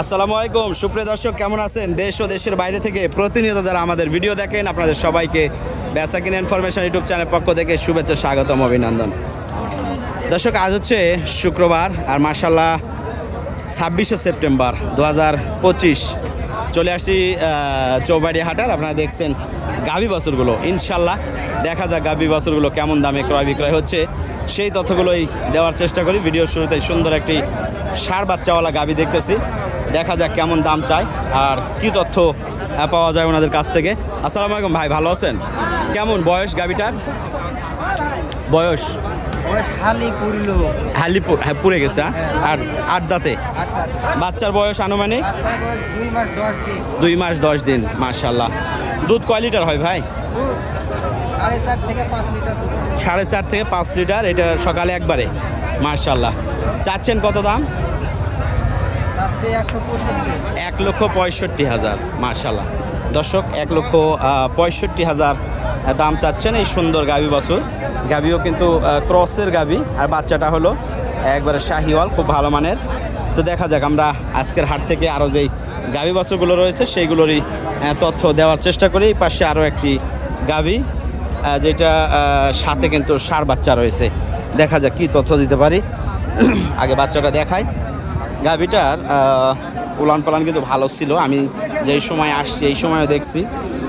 আসসালামু আলাইকুম। সুপ্রিয় দর্শক, কেমন আছেন? দেশ ও দেশের বাইরে থেকে প্রতিনিয়ত যারা আমাদের ভিডিও দেখেন, আপনাদের সবাইকে বেসাকিন ইনফরমেশন ইউটিউব চ্যানেল পক্ষ থেকে শুভেচ্ছা, স্বাগতম, অভিনন্দন। দর্শক, আজ হচ্ছে শুক্রবার আর মার্শাল্লাহ ছাব্বিশে সেপ্টেম্বর দু হাজার পঁচিশ। চলে আসি চৌবাড়ি হাটার। আপনারা দেখছেন গাভী বাছুরগুলো। ইনশাল্লাহ দেখা যাক গাভী বাছুরগুলো কেমন দামে ক্রয় বিক্রয় হচ্ছে। সেই তথ্যগুলোই দেওয়ার চেষ্টা করি। ভিডিওর শুরুতে সুন্দর একটি সার বাচ্চাওয়ালা গাভী দেখতেছি। দেখা যাক কেমন দাম চায় আর কি তথ্য পাওয়া যায় ওনাদের কাছ থেকে। আসসালামু আলাইকুম ভাই, ভালো আছেন? কেমন বয়স বয়স বয়স হালি হ্যাঁ, পুড়ে গেছে হ্যাঁ? আর আট দাঁতে বাচ্চার বয়স আনুমানিক? দুই মাস দশ দিন। মার্শাল্লাহ দুধ কয় লিটার হয় ভাই? সাড়ে চার থেকে পাঁচ লিটার এটা সকালে একবারে মার্শাল্লাহ চাচ্ছেন কত দাম? এক লক্ষ পঁয়ষট্টি হাজার মার্শাল্লাহ দর্শক এক লক্ষ পঁয়ষট্টি হাজার দাম চাচ্ছেন এই সুন্দর গাভী বাছুর। গাভীও কিন্তু ক্রসের গাভী আর বাচ্চাটা হলো একবারে শাহিওয়াল, খুব ভালো মানের। তো দেখা যাক আমরা আজকের হাট থেকে আরও যেই গাভী বাছুরগুলো রয়েছে, সেইগুলোরই তথ্য দেওয়ার চেষ্টা করি। পাশে আরও একটি গাভী যেটা সাথে কিন্তু সার বাচ্চা রয়েছে। দেখা যাক কী তথ্য দিতে পারি। আগে বাচ্চাটা দেখাই। গাভিটার উলান পালান কিন্তু ভালো ছিল। আমি যেই সময় আসছি, এই সময়ও দেখছি।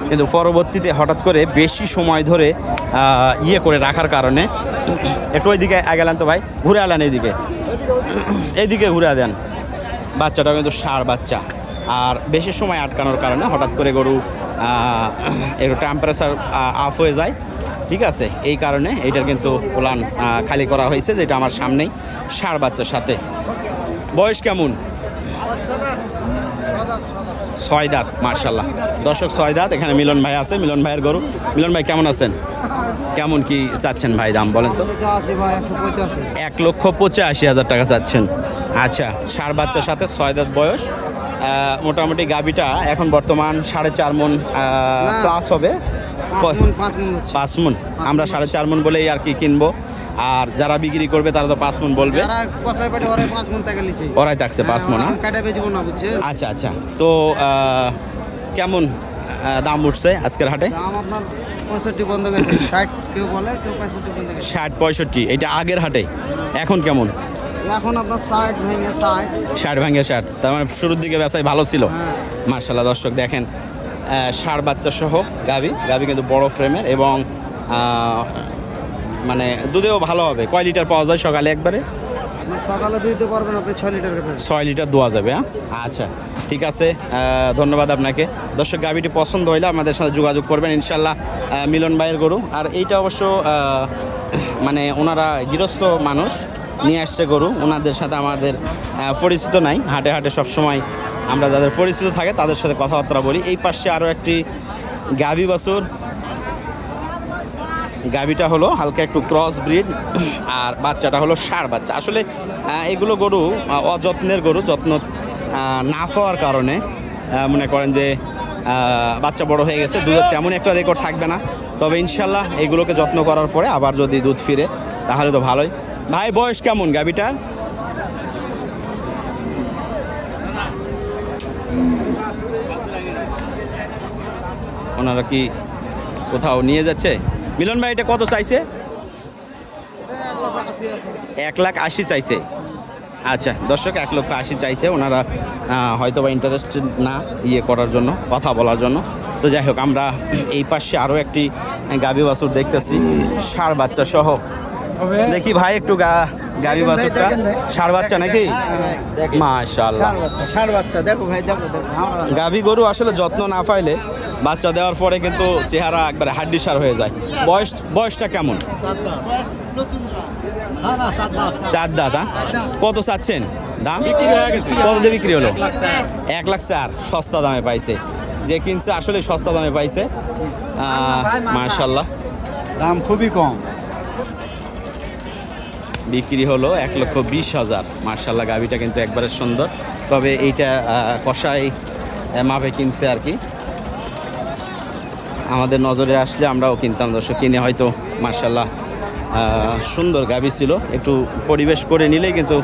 কিন্তু পরবর্তীতে হঠাৎ করে বেশি সময় ধরে ইয়ে করে রাখার কারণে একটু ওইদিকে গেলেন তো ভাই, ঘুরে আলেন এইদিকে। এইদিকে ঘুরে দেন। বাচ্চাটাও কিন্তু সার বাচ্চা। আর বেশি সময় আটকানোর কারণে হঠাৎ করে গরু একটু টেম্পারেচার আপ হয়ে যায়। ঠিক আছে? এই কারণে এইটার কিন্তু উলান খালি করা হয়েছে, যেটা আমার সামনেই সার বাচ্চার সাথে। বয়স কেমন? ছয় দাঁত মার্শাল্লাহ দর্শক ছয় দাঁত এখানে মিলন ভাই আছে মিলন ভাইয়ের গরু। মিলন ভাই কেমন আছেন? কেমন কি চাচ্ছেন ভাই দাম বলেন তো? এক লক্ষ পঁচাশি হাজার টাকা চাচ্ছেন। আচ্ছা সার বাচ্চার সাথে ছয় দাঁত বয়স মোটামুটি গাবিটা এখন বর্তমান সাড়ে চার মন প্লাস হবে। পাঁচ মন। আমরা সাড়ে চার মন বলেই আর কি কিনবো। আর যারা বিক্রি করবে তারা তো পাঁচ মন বলবে। মন ওরাই থাকছে পাঁচ মন আচ্ছা আচ্ছা। তো কেমন দাম উঠছে আজকের হাটে? দাম আপনার পঁয়ষট্টি ষাট পঁয়ষট্টি এটা আগের হাটে। এখন কেমন? এখন আপনার ষাট ভেঙে ষাট। ষাট ভাঙে ষাট তার মানে শুরুর দিকে বেচাই ভালো ছিল। হ্যাঁ। মার্শাল্লাহ দর্শক দেখেন ষাট বাচ্চা সহ গাভি। গাভি কিন্তু বড় ফ্রেমের এবং মানে দুধেও ভালো হবে। কয় লিটার পাওয়া যায় সকালে একবারে? সকালে দুইতে পারবেন আপনি ছয় লিটার করে ছয় লিটার দেওয়া যাবে হ্যাঁ? আচ্ছা ঠিক আছে। ধন্যবাদ আপনাকে। দর্শক গাভিটি পছন্দ হইলে আমাদের সাথে যোগাযোগ করবেন ইনশাল্লাহ মিলন ভাইয়ের গরু। আর এইটা অবশ্য মানে ওনারা গৃহস্থ মানুষ নিয়ে আসছে গরু। ওনাদের সাথে আমাদের পরিচিত নাই। হাটে হাটে সবসময় আমরা যাদের পরিচিত থাকে তাদের সাথে কথাবার্তা বলি। এই পাশে আরও একটি গাভি বাছুর গাভিটা হলো হালকা একটু ক্রস ব্রিড আর বাচ্চাটা হলো সার বাচ্চা। আসলে এগুলো গরু অযত্নের গরু, যত্ন না পাওয়ার কারণে মনে করেন যে বাচ্চা বড় হয়ে গেছে, দুধের তেমন একটা রেকর্ড থাকবে না। তবে ইনশাল্লাহ এগুলোকে যত্ন করার পরে আবার যদি দুধ ফিরে, তাহলে তো ভালোই। ভাই, বয়স কেমন গাভিটার ওনারা কি কোথাও নিয়ে যাচ্ছে? মিলন ভাই এটা কত চাইছে? এক লাখ আশি চাইছে। আচ্ছা দর্শক এক লক্ষ আশি চাইছে। ওনারা হয়তো বা ইন্টারেস্টেড না ইয়ে করার জন্য কথা বলার জন্য। তো যাই হোক আমরা এই পাশে আরও একটি গাভী বাছুর দেখতেছি ষাঁড় বাচ্চা সহ। দেখি ভাই একটু গা গাভী বাছুরটা? ষাঁড় বাচ্চা নাকি? মাশাআল্লাহ। ষাট বাচ্চা দেখো ভাই দেখো গরু আসলে যত্ন না পাইলে বাচ্চা দেওয়ার পরে কিন্তু চেহারা একবারে হাড্ডি সার হয়ে যায়। বয়স বয়সটা কেমন? চার দাঁত হ্যাঁ? কত চাচ্ছেন? দাম? কত দিয়ে বিক্রি হলো? এক লাখ চার। সস্তা দামে পাইছে। যে কিনছে আসলে সস্তা দামে পাইছে। মাশাল্লাহ দাম খুবই কম। বিক্রি হলো এক লক্ষ বিশ হাজার। মার্শাল্লাহ গাভিটা কিন্তু একবারে সুন্দর। তবে এইটা কষাই মাপে কিনছে আর কি। আমাদের নজরে আসলে আমরাও কিনতাম, দর্শক, কিনে হয়তো মার্শাল্লাহ সুন্দর গাভি ছিল। একটু পরিবেশ করে নিলে কিন্তু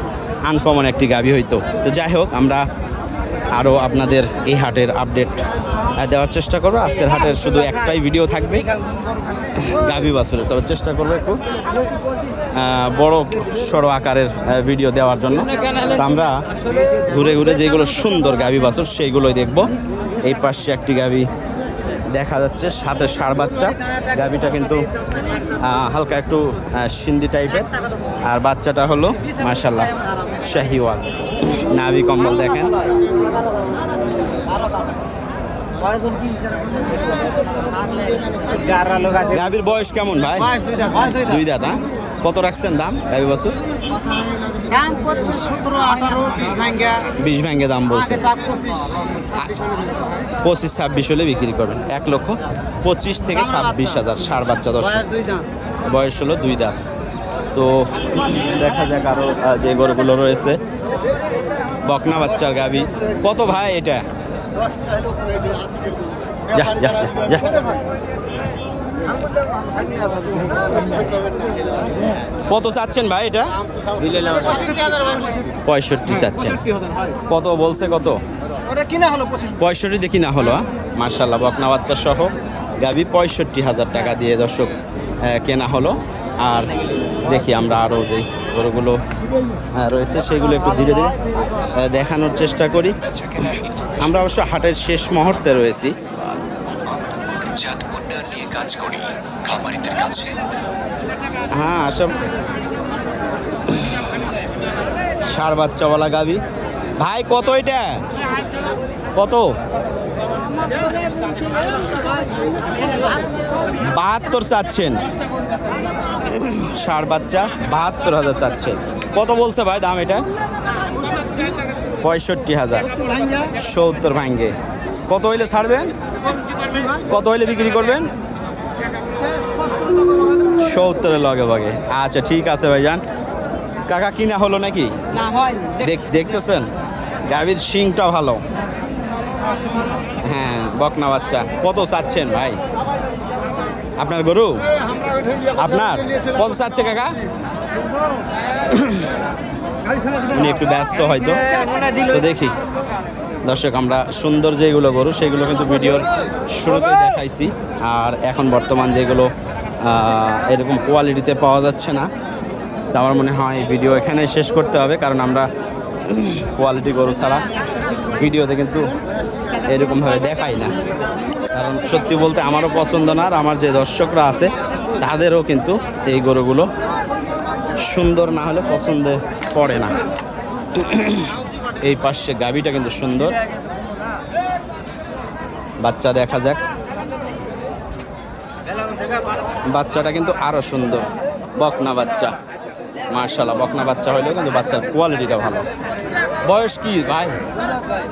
আনকমন একটি গাভী হইতো। তো যাই হোক, আমরা আরও আপনাদের এই হাটের আপডেট দেওয়ার চেষ্টা করব। আজকের হাটের শুধু একটাই ভিডিও থাকবে, গাভী বাছুরের। তবে চেষ্টা করব একটু। বড় সড়ো আকারের ভিডিও দেওয়ার জন্য। তো আমরা ঘুরে ঘুরে যেগুলো সুন্দর গাভী বাছুর সেইগুলোই দেখব। এই পাশে একটি গাভী দেখা যাচ্ছে সাথে ষাঁড় বাচ্চা। গাভীটা কিন্তু হালকা একটু সিন্ধি টাইপের আর বাচ্চাটা হলো মাশাল্লাহ শাহিওয়াল। নাভি কম্বল দেখেন। গাভীর বয়স কেমন ভাই? দুই দাঁত দুই দাঁত। দুই দাঁত হ্যাঁ? কত রাখছেন দাম গাভী বাছুর দাম বিশ ভেঙে দাম বলছে। পঁচিশ ছাব্বিশ হলে বিক্রি করবেন। এক লক্ষ পঁচিশ থেকে ছাব্বিশ হাজার ষাট বাচ্চা দশ। বয়স বয়স হলো দুই দাঁত তো দেখা যাক আরও যে গরুগুলো রয়েছে। বকনা বাচ্চার গাবি। কত ভাই এটা? যা যা যা, যা। কত চাচ্ছেন ভাই এটা? পঁয়ষট্টি চাচ্ছেন। কত বলছে কত? পঁয়ষট্টি দেখি না হলো মার্শাল্লাহ বকনা বাচ্চা সহ গাবি পঁয়ষট্টি হাজার টাকা দিয়ে দর্শক কেনা হলো। আর দেখি আমরা আরও যে গরুগুলো রয়েছে, সেগুলো একটু ধীরে ধীরে দেখানোর চেষ্টা করি। আমরা অবশ্য হাটের শেষ মুহূর্তে রয়েছি। জাত উন্নয়ন নিয়ে কাজ করি। খামারিদের কাছে। হ্যাঁ আসব ষাড় বাচ্চাওয়ালা গাবি। ভাই, কত এটা? কত? বাহাত্তর চাচ্ছেন। ষাড় বাচ্চা, বাহাত্তর হাজার চাচ্ছেন। কত বলছে ভাই দাম এটা? পঁয়ষট্টি হাজার। সত্তর ভাঙ্গে। কত হইলে ছাড়বেন? কত হইলে বিক্রি করবেন? সত্তরের লগে বগে আচ্ছা ঠিক আছে ভাইজান। কাকা কিনা হলো নাকি? দেখ- দেখতেছেন? গাভীর শিংটা ভালো। হ্যাঁ বকনা বাচ্চা। কত চাচ্ছেন ভাই? আপনার গরু? আপনার? কত চাচ্ছে কাকা? উনি একটু ব্যস্ত হয়তো। তো দেখি। দর্শক, আমরা সুন্দর যেগুলো গরু, সেগুলো কিন্তু ভিডিওর শুরুতে দেখাইছি। আর এখন বর্তমান যেগুলো এরকম কোয়ালিটিতে পাওয়া যাচ্ছে না, তো আমার মনে হয় ভিডিও এখানে শেষ করতে হবে, কারণ আমরা কোয়ালিটি গরু ছাড়া ভিডিওতে কিন্তু এরকমভাবে দেখাই না। কারণ সত্যি বলতে আমারও পছন্দ না, আর আমার যে দর্শকরা আছে, তাদেরও কিন্তু এই গরুগুলো সুন্দর না হলে পছন্দে পড়ে না। এই পাশে গাবিটা কিন্তু সুন্দর। বাচ্চা দেখা যাক। বাচ্চাটা কিন্তু আরও সুন্দর। বকনা বাচ্চা। মার্শাল্লাহ বকনা বাচ্চা হইলেও কিন্তু বাচ্চার কোয়ালিটিটা ভালো। বয়স কি ভাই?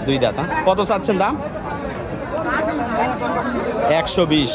দুই দাঁত হ্যাঁ? কত চাচ্ছেন দাম? একশো বিশ।